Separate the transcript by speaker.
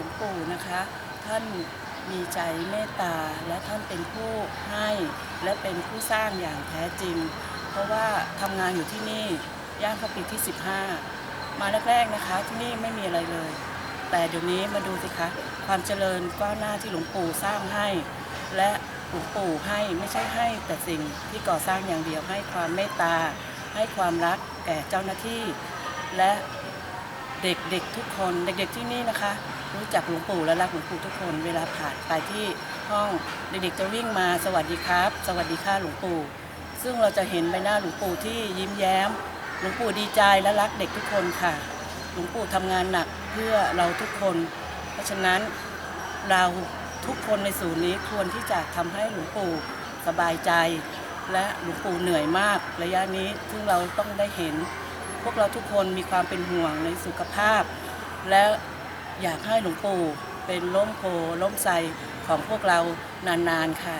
Speaker 1: ลวงปู่นะคะ ท่านมีใจเมตตาและท่านเป็นผู้ให้และเป็นผู้สร้างอย่างแท้จริง เพราะว่าทำงานอยู่ที่นี่ย่างเข้าปีที่ 15 มาแรกๆนะคะที่นี่ไม่มีอะไรเลย แต่เดี๋ยวนี้มาดูสิคะความเจริญก้าวหน้าที่หลวงปู่สร้างให้ และหลวงปู่ให้ไม่ใช่ให้แต่สิ่งที่ก่อสร้างอย่างเดียวให้ความเมตตา ให้ความรักแก่เจ้าหน้าที่ และ เด็กๆทุกคนเด็กๆที่นี่นะคะ รู้จักหลวงปู่และรักหลวงปู่ทุกคน เวลาผ่านไปที่ห้องเด็กๆจะวิ่งมาสวัสดีครับ สวัสดีค่ะหลวงปู่ ซึ่งเราจะเห็นใบหน้าหลวงปู่ที่ยิ้มแย้มหลวงปู่ดีใจและรักเด็กทุกคนค่ะ หลวงปู่ทำงานหนักเพื่อเราทุกคน เพราะฉะนั้นเราทุกคนในศูนย์นี้ควรที่จะทำให้หลวงปู่สบายใจ และหลวงปู่เหนื่อยมากระยะนี้ซึ่งเราต้องได้เห็น พวกเราทุกคนมีความเป็นห่วงในสุขภาพ และอยากให้หลวงปู่เป็นล้มโพล้มไทรของพวกเรานานๆค่ะ